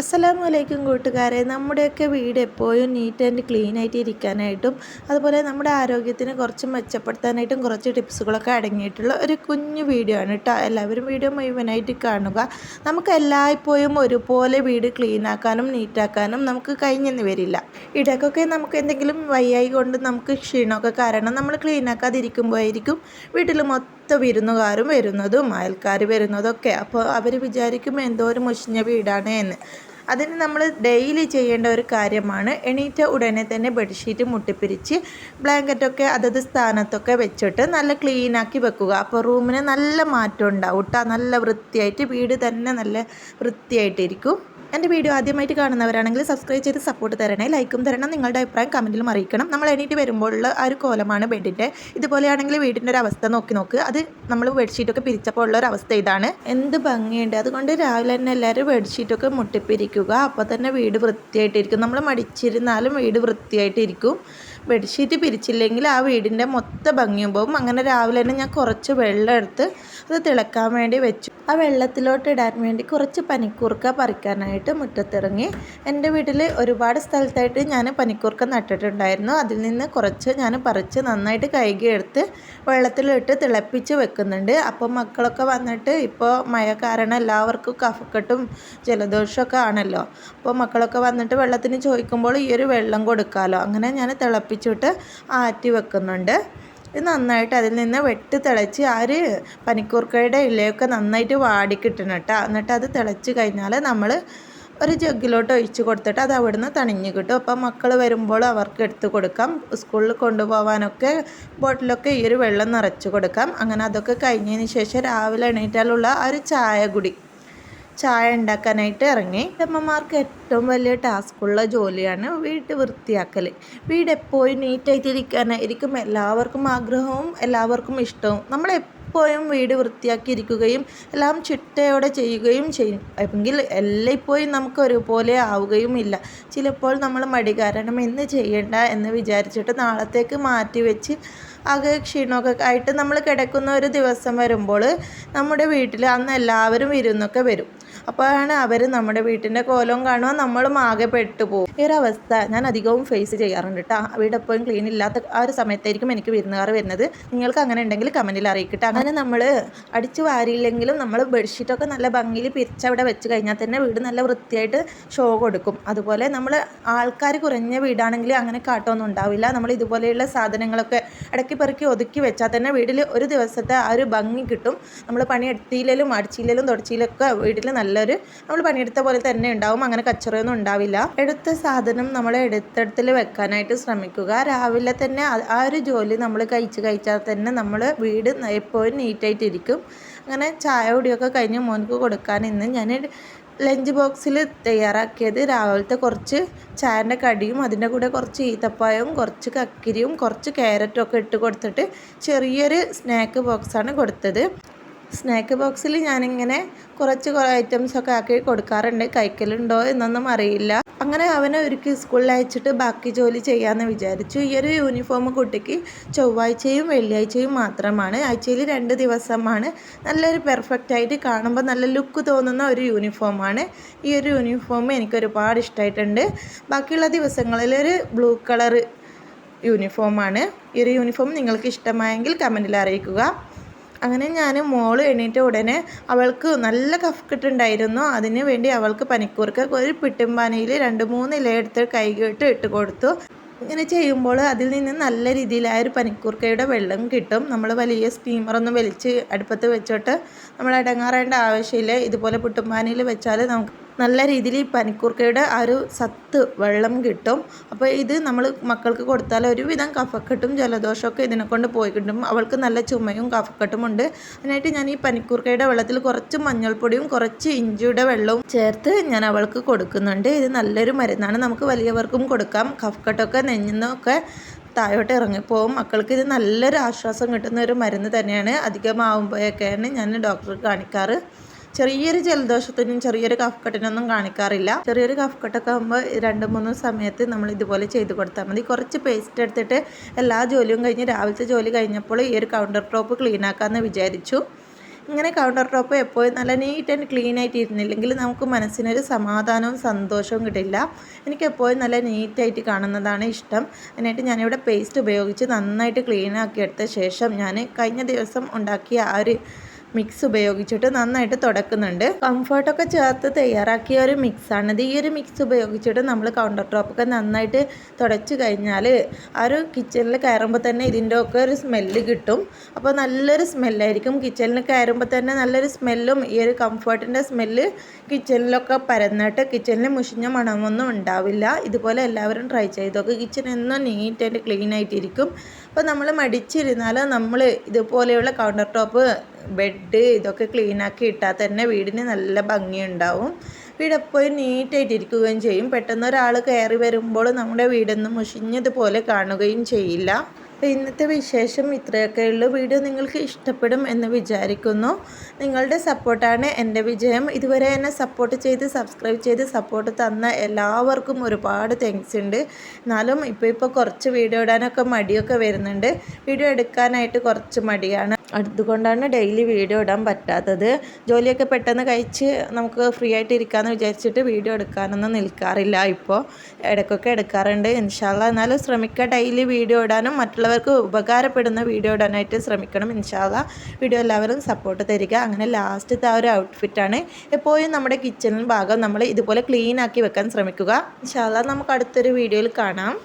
അസ്സലാമു അലൈക്കും കൂട്ടുകാരെ. നമ്മുടെയൊക്കെ വീട് എപ്പോഴും നീറ്റ് ആൻഡ് ക്ലീൻ ആയിട്ട് ഇരിക്കാനായിട്ടും അതുപോലെ നമ്മുടെ ആരോഗ്യത്തിന് കുറച്ച് മെച്ചപ്പെടുത്താനായിട്ടും കുറച്ച് ടിപ്സുകളൊക്കെ അടങ്ങിയിട്ടുള്ള ഒരു കുഞ്ഞു വീഡിയോ ആണ് കേട്ടോ. എല്ലാവരും വീഡിയോ മുഴുവനായിട്ട് കാണുക. നമുക്ക് എല്ലായ്പ്പോഴും ഒരുപോലെ വീട് ക്ലീൻ ആക്കാനും നീറ്റാക്കാനും നമുക്ക് കഴിഞ്ഞെന്ന് വരില്ല. ഇടയ്ക്കൊക്കെ നമുക്ക് എന്തെങ്കിലും വയ്യായി കൊണ്ട് നമുക്ക് ക്ഷീണമൊക്കെ കാരണം നമ്മൾ ക്ലീൻ ആക്കാതിരിക്കുമ്പോഴായിരിക്കും വീട്ടിൽ മൊത്തം വിരുന്നുകാരും വരുന്നതും അയൽക്കാർ വരുന്നതൊക്കെ. അപ്പോൾ അവർ വിചാരിക്കും എന്തോ ഒരു മുഷിഞ്ഞ വീടാണ് എന്ന്. അതിന് നമ്മൾ ഡെയിലി ചെയ്യേണ്ട ഒരു കാര്യമാണ്. എണീറ്റ ഉടനെ തന്നെ ബെഡ്ഷീറ്റ് മുട്ടിപ്പിരിച്ച് ബ്ലാങ്കറ്റൊക്കെ അതത് സ്ഥാനത്തൊക്കെ വെച്ചിട്ട് നല്ല ക്ലീനാക്കി വെക്കുക. അപ്പോൾ റൂമിന് നല്ല മാറ്റം ഉണ്ടാവും കേട്ടോ നല്ല വൃത്തിയായിട്ട് വീട് തന്നെ നല്ല വൃത്തിയായിട്ടിരിക്കും. എന്റെ വീഡിയോ ആദ്യമായിട്ട് കാണുന്നവരാണെങ്കിൽ സബ്സ്ക്രൈബ് ചെയ്ത് സപ്പോർട്ട് തരണേ. ലൈക്കും തരണം. നിങ്ങളുടെ അഭിപ്രായം കമന്റിലും അറിയിക്കണം. നമ്മൾ എണീറ്റ് വരുമ്പോഴുള്ള ആ ഒരു കോലമാണ് ബെഡിന്റെ ഇതുപോലെയാണെങ്കിൽ വീടിന്റെ ഒരു അവസ്ഥ നോക്കി നോക്ക്. അത് നമ്മൾ ബെഡ്ഷീറ്റൊക്കെ പിരിച്ചപ്പോൾ ഉള്ള ഒരു അവസ്ഥ ഇതാണ്. എന്ത് ഭംഗിയുണ്ട്. അതുകൊണ്ട് രാവിലെ തന്നെ എല്ലാവരും ബെഡ്ഷീറ്റൊക്കെ മുട്ടിപ്പിരിക്കുക. അപ്പോൾ തന്നെ വീട് വൃത്തിയായിട്ടിരിക്കും. നമ്മൾ മടിച്ചിരുന്നാലും വീട് വൃത്തിയായിട്ടിരിക്കും. ബെഡ്ഷീറ്റ് പിരിച്ചില്ലെങ്കിൽ ആ വീടിന്റെ മൊത്ത ഭംഗിയും പോകും. അങ്ങനെ രാവിലെ തന്നെ ഞാൻ കുറച്ച് വെള്ളം എടുത്ത് അത് തിളക്കാൻ വേണ്ടി വെച്ചു. ആ വെള്ളത്തിലോട്ട് ഇടാൻ വേണ്ടി കുറച്ച് പനിക്കൂർക്ക പറിക്കാനായിട്ട് മുറ്റത്തിറങ്ങി. എന്റെ വീട്ടിൽ ഒരുപാട് സ്ഥലത്തായിട്ട് ഞാൻ പനിക്കൂർക്ക നട്ടിട്ടുണ്ടായിരുന്നു. അതിൽ നിന്ന് കുറച്ച് ഞാൻ പറിച്ച് നന്നായിട്ട് കഴുകിയെടുത്ത് വെള്ളത്തിലിട്ട് തിളപ്പിച്ച് വെക്കുന്നുണ്ട്. അപ്പോൾ മക്കളൊക്കെ വന്നിട്ട് ഇപ്പോൾ മഴ കാരണം എല്ലാവർക്കും കഫക്കെട്ടും ജലദോഷമൊക്കെ ആണല്ലോ. അപ്പോൾ മക്കളൊക്കെ വന്നിട്ട് വെള്ളത്തിന് ചോദിക്കുമ്പോൾ ഈ ഒരു വെള്ളം കൊടുക്കാമല്ലോ അങ്ങനെ ഞാൻ തിളപ്പിച്ചിട്ട് ആറ്റി വെക്കുന്നുണ്ട്. ഇത് നന്നായിട്ട് അതിൽ നിന്ന് വെട്ടി തിളച്ച് ആ ഒരു പനിക്കൂർക്കയുടെ ഇലയൊക്കെ നന്നായിട്ട് വാടിക്കിട്ടണം കേട്ടോ. എന്നിട്ട് അത് തിളച്ച് കഴിഞ്ഞാൽ നമ്മൾ ഒരു ജഗ്ഗിലോട്ട് ഒഴിച്ച് കൊടുത്തിട്ട് അത് അവിടുന്ന് തണിഞ്ഞ് കിട്ടും. അപ്പം മക്കൾ വരുമ്പോൾ അവർക്ക് എടുത്ത് കൊടുക്കാം. സ്കൂളിൽ കൊണ്ടുപോകാനൊക്കെ ബോട്ടിലൊക്കെ ഈ ഒരു വെള്ളം നിറച്ച് കൊടുക്കാം. അങ്ങനെ അതൊക്കെ കഴിഞ്ഞതിന് ശേഷം രാവിലെ എണീറ്റാലുള്ള ആ ഒരു ചായ കുടി. ചായ ഉണ്ടാക്കാനായിട്ട് ഇറങ്ങി. അമ്മമാർക്ക് ഏറ്റവും വലിയ ടാസ്ക്കുള്ള ജോലിയാണ് വീട് വൃത്തിയാക്കൽ വീട് എപ്പോഴും നീറ്റായിട്ടിരിക്കാനായിരിക്കും എല്ലാവർക്കും ആഗ്രഹവും എല്ലാവർക്കും ഇഷ്ടവും. നമ്മൾ എപ്പോഴും വീട് വൃത്തിയാക്കിയിരിക്കുകയും എല്ലാം ചിട്ടയോടെ ചെയ്യുകയും ചെയ്യും. എങ്കിൽ എല്ലായ്പ്പോഴും നമുക്ക് ഒരുപോലെ ആവുകയും ഇല്ല. ചിലപ്പോൾ നമ്മൾ മടി കാരണം ഇന്ന് ചെയ്യണ്ട എന്ന് വിചാരിച്ചിട്ട് നാളത്തേക്ക് മാറ്റി വെച്ച് ആകെ ക്ഷീണമൊക്കെ ആയിട്ട് നമ്മൾ കിടക്കുന്ന ഒരു ദിവസം വരുമ്പോൾ നമ്മുടെ വീട്ടിൽ അന്ന് എല്ലാവരും വിരുന്നൊക്കെ വരും. അപ്പോഴാണ് അവർ നമ്മുടെ വീട്ടിന്റെ കോലവും കാണുക നമ്മളും ആകെ പെട്ടു പോകും ഈ ഒരു അവസ്ഥ ഞാൻ അധികവും ഫേസ് ചെയ്യാറുണ്ട് കേട്ടോ വീട് എപ്പോഴും ക്ലീൻ ഇല്ലാത്ത ആ ഒരു സമയത്തായിരിക്കും എനിക്ക് വിരുന്നുകാർ വരുന്നത്. നിങ്ങൾക്ക് അങ്ങനെ ഉണ്ടെങ്കിൽ കമന്റിൽ അറിയിക്കട്ടെ. അങ്ങനെ നമ്മൾ അടിച്ചു വാരിയില്ലെങ്കിലും നമ്മൾ ബെഡ്ഷീറ്റൊക്കെ നല്ല ഭംഗിയിൽ പിരിച്ചവിടെ വെച്ച് കഴിഞ്ഞാൽ തന്നെ വീട് നല്ല വൃത്തിയായിട്ട് ഷോ കൊടുക്കും. അതുപോലെ നമ്മൾ ആൾക്കാർ കുറഞ്ഞ വീടാണെങ്കിൽ അങ്ങനെ കാട്ടമൊന്നും ഉണ്ടാവില്ല. നമ്മൾ ഇതുപോലെയുള്ള സാധനങ്ങളൊക്കെ ഇടയ്ക്ക് പെറുക്കി ഒതുക്കി വെച്ചാൽ തന്നെ വീട്ടിൽ ഒരു ദിവസത്തെ ആ ഒരു ഭംഗി കിട്ടും. നമ്മൾ പണി എടുത്തിയിലും അടിച്ചിയിലും തുടച്ചിയിലൊക്കെ വീട്ടിൽ നല്ലൊരു നമ്മൾ പണിയെടുത്ത പോലെ തന്നെ ഉണ്ടാവും. അങ്ങനെ കച്ചറയൊന്നും ഉണ്ടാവില്ല. എടുത്ത സാധനം നമ്മൾ എടുത്തിടത്തിൽ വെക്കാനായിട്ട് ശ്രമിക്കുക. രാവിലെ തന്നെ ആ ഒരു ജോലി നമ്മൾ കഴിച്ച് കഴിച്ചാൽ തന്നെ നമ്മൾ വീട് എപ്പോഴും നീറ്റായിട്ടിരിക്കും. അങ്ങനെ ചായ കുടിയൊക്കെ കഴിഞ്ഞ് മോനക്ക് കൊടുക്കാൻ ഇന്ന് ഞാൻ ലഞ്ച് ബോക്സിൽ തയ്യാറാക്കിയത് രാവിലത്തെ കുറച്ച് ചായന്റെ കടിയും അതിന്റെ കൂടെ കുറച്ച് ഈത്തപ്പായവും കുറച്ച് കക്കിരിയും കുറച്ച് ക്യാരറ്റും ഒക്കെ ഇട്ട് കൊടുത്തിട്ട് ചെറിയൊരു സ്നാക്ക് ബോക്സാണ് കൊടുത്തത്. സ്നാക്ക് ബോക്സിൽ ഞാനിങ്ങനെ കുറച്ച് ഐറ്റംസ് ഒക്കെ ആക്കി കൊടുക്കാറുണ്ട്. കഴിക്കലുണ്ടോ എന്നൊന്നും അറിയില്ല. അങ്ങനെ അവനെ ഒരുക്കി സ്കൂളിൽ അയച്ചിട്ട് ബാക്കി ജോലി ചെയ്യാമെന്ന് വിചാരിച്ചു. ഈ ഒരു യൂണിഫോം കുട്ടിക്ക് ചൊവ്വാഴ്ചയും വെള്ളിയാഴ്ചയും മാത്രമാണ്. ആഴ്ചയിൽ രണ്ട് ദിവസമാണ്. നല്ലൊരു പെർഫെക്റ്റ് ആയിട്ട് കാണുമ്പോൾ നല്ല ലുക്ക് തോന്നുന്ന ഒരു യൂണിഫോമാണ് ഈ ഒരു യൂണിഫോം എനിക്ക് ഒരുപാട് ഇഷ്ടമായിട്ടുണ്ട് ബാക്കിയുള്ള ദിവസങ്ങളിൽ ഒരു ബ്ലൂ കളർ യൂണിഫോമാണ് ഈ ഒരു യൂണിഫോം നിങ്ങൾക്ക് ഇഷ്ടമായെങ്കിൽ കമന്റിൽ അറിയിക്കുക. അങ്ങനെ ഞാൻ മോൾ എണീറ്റ ഉടനെ അവൾക്ക് നല്ല കഫ് കഫക്കെട്ടുണ്ടായിരുന്നു അതിന് വേണ്ടി അവൾക്ക് പനിക്കൂർക്ക ഒരു പിട്ടുംപാനയിൽ രണ്ട് മൂന്ന് ഇല എടുത്ത് കൈകിട്ട് ഇട്ട് കൊടുത്തു. ഇങ്ങനെ ചെയ്യുമ്പോൾ അതിൽ നിന്ന് നല്ല രീതിയിൽ ആ ഒരു പനിക്കൂർക്കയുടെ വെള്ളം കിട്ടും. നമ്മൾ വലിയ സ്റ്റീമറൊന്നും വലിച്ച് അടുപ്പത്ത് വെച്ചിട്ട് നമ്മൾ അടങ്ങാറേണ്ട ആവശ്യമില്ല. ഇതുപോലെ പുട്ടുംപാനിയിൽ വെച്ചാൽ നമുക്ക് നല്ല രീതിയിൽ ഈ പനിക്കൂർക്കയുടെ ആ ഒരു സത്ത് വെള്ളം കിട്ടും. അപ്പോൾ ഇത് നമ്മൾ മക്കൾക്ക് കൊടുത്താൽ ഒരുവിധം കഫക്കെട്ടും ജലദോഷമൊക്കെ ഇതിനെ കൊണ്ട് പോയി കിട്ടും. അവൾക്ക് നല്ല ചുമയും കഫക്കെട്ടും ഉണ്ട്. അതിനായിട്ട് ഞാൻ ഈ പനിക്കൂർക്കയുടെ വെള്ളത്തിൽ കുറച്ച് മഞ്ഞൾപ്പൊടിയും കുറച്ച് ഇഞ്ചിയുടെ വെള്ളവും ചേർത്ത് ഞാൻ അവൾക്ക് കൊടുക്കുന്നുണ്ട്. ഇത് നല്ലൊരു മരുന്നാണ്. നമുക്ക് വലിയവർക്കും കൊടുക്കാം. കഫക്കെട്ടൊക്കെ നെഞ്ഞെന്നൊക്കെ താഴോട്ട് ഇറങ്ങിപ്പോവും. മക്കൾക്ക് ഇത് നല്ലൊരു ആശ്വാസം കിട്ടുന്ന ഒരു മരുന്ന് തന്നെയാണ്. അധികമാവുമ്പോഴൊക്കെയാണ് ഞാൻ ഡോക്ടറെ കാണിക്കാറ്. ചെറിയൊരു ജലദോഷത്തിനും ചെറിയൊരു കഫ് കട്ടിനൊന്നും കാണിക്കാറില്ല. ചെറിയൊരു കഫ് കട്ടൊക്കെ ആകുമ്പോൾ രണ്ട് മൂന്ന് സമയത്ത് നമ്മൾ ഇതുപോലെ ചെയ്ത് കൊടുത്താൽ മതി. കുറച്ച് പേസ്റ്റ് എടുത്തിട്ട് എല്ലാ ജോലിയും കഴിഞ്ഞ് രാവിലത്തെ ജോലി കഴിഞ്ഞപ്പോൾ ഈ ഒരു കൗണ്ടർ ടോപ്പ് ക്ലീൻ ആക്കാമെന്ന് വിചാരിച്ചു. ഇങ്ങനെ കൗണ്ടർ ടോപ്പ് എപ്പോഴും നല്ല നീറ്റ് ആൻഡ് ക്ലീൻ ആയിട്ട് ഇരുന്നില്ലെങ്കിൽ നമുക്ക് മനസ്സിനൊരു സമാധാനവും സന്തോഷവും കിട്ടില്ല. എനിക്ക് എപ്പോഴും നല്ല നീറ്റായിട്ട് കാണുന്നതാണ് ഇഷ്ടം. അതിനായിട്ട് ഞാനിവിടെ പേസ്റ്റ് ഉപയോഗിച്ച് നന്നായിട്ട് ക്ലീൻ ആക്കി എടുത്ത ശേഷം ഞാൻ കഴിഞ്ഞ ദിവസം ഉണ്ടാക്കിയ ആ ഒരു മിക്സ് ഉപയോഗിച്ചിട്ട് നന്നായിട്ട് തുടക്കുന്നുണ്ട്. കംഫർട്ടൊക്കെ ചേർത്ത് തയ്യാറാക്കിയ ഒരു മിക്സാണിത് ഈ ഒരു മിക്സ് ഉപയോഗിച്ചിട്ട് നമ്മൾ കൗണ്ടർ ടോപ്പൊക്കെ നന്നായിട്ട് തുടച്ച് കഴിഞ്ഞാൽ ആ ഒരു കിച്ചണിൽ കയറുമ്പോൾ തന്നെ ഇതിന്റെ ഒക്കെ ഒരു സ്മെല്ല് കിട്ടും. അപ്പോൾ നല്ലൊരു സ്മെല്ലായിരിക്കും കിച്ചണിൽ കയറുമ്പോൾ തന്നെ നല്ലൊരു സ്മെല്ലും ഈ ഒരു കംഫർട്ടിന്റെ സ്മെല്ല് കിച്ചണിലൊക്കെ പരന്നിട്ട് കിച്ചണിൽ മുഷിഞ്ഞ മണമൊന്നും ഉണ്ടാവില്ല. ഇതുപോലെ എല്ലാവരും ട്രൈ ചെയ്തൊക്കെ കിച്ചൺ എന്നും നീറ്റ് ആൻഡ് ക്ലീൻ ആയിട്ടിരിക്കും. അപ്പോൾ നമ്മൾ മടിച്ചിരുന്നാൽ നമ്മൾ ഇതുപോലെയുള്ള കൗണ്ടർ ടോപ്പ് ബെഡ് ഇതൊക്കെ ക്ലീനാക്കി ഇട്ടാൽ തന്നെ വീടിന് നല്ല ഭംഗിയുണ്ടാവും. നീറ്റായിട്ട് ഇരിക്കുകയും ചെയ്യും. പെട്ടെന്ന് ഒരാൾ കയറി വരുമ്പോൾ നമ്മുടെ വീടൊന്നും മുഷിഞ്ഞതുപോലെ കാണുകയും ചെയ്യില്ല. അപ്പോൾ ഇന്നത്തെ വിശേഷം ഇത്രയൊക്കെ ഉള്ളൂ. വീഡിയോ നിങ്ങൾക്ക് ഇഷ്ടപ്പെടും എന്ന് വിചാരിക്കുന്നു. നിങ്ങളുടെ സപ്പോർട്ടാണ് എന്റെ വിജയം. ഇതുവരെ എന്നെ സപ്പോർട്ട് ചെയ്ത് സബ്സ്ക്രൈബ് ചെയ്ത് സപ്പോർട്ട് തന്ന എല്ലാവർക്കും ഒരുപാട് താങ്ക്സ് ഉണ്ട്. എന്നാലും ഇപ്പോൾ ഇപ്പോൾ കുറച്ച് വീഡിയോ ഇടാനൊക്കെ മടിയൊക്കെ വരുന്നുണ്ട്. വീഡിയോ എടുക്കാനായിട്ട് കുറച്ച് മടിയാണ്. അതുകൊണ്ടാണ് ഡെയിലി വീഡിയോ ഇടാൻ പറ്റാത്തത്. ജോലിയൊക്കെ പെട്ടെന്ന് കഴിച്ച് നമുക്ക് ഫ്രീ ആയിട്ട് ഇരിക്കാമെന്ന് വിചാരിച്ചിട്ട് വീഡിയോ എടുക്കാനൊന്നും നിൽക്കാറില്ല ഇപ്പോൾ. ഇടയ്ക്കൊക്കെ എടുക്കാറുണ്ട്. ഇൻഷാല്ല എന്നാലും ശ്രമിക്കുക. ഡെയിലി വീഡിയോ ഇടാനും മറ്റുള്ളവർക്ക് ഉപകാരപ്പെടുന്ന വീഡിയോ ഇടാനായിട്ട് ശ്രമിക്കണം ഇൻഷാല്ല വീഡിയോ എല്ലാവരും സപ്പോർട്ട് തരിക. അങ്ങനെ ലാസ്റ്റത്തെ ആ ഒരു ഔട്ട്ഫിറ്റാണ് എപ്പോഴും നമ്മുടെ കിച്ചണിൽ ഭാഗം നമ്മൾ ഇതുപോലെ ക്ലീൻ ആക്കി വെക്കാൻ ശ്രമിക്കുക. ഇൻഷാല്ല നമുക്ക് അടുത്തൊരു വീഡിയോയിൽ കാണാം.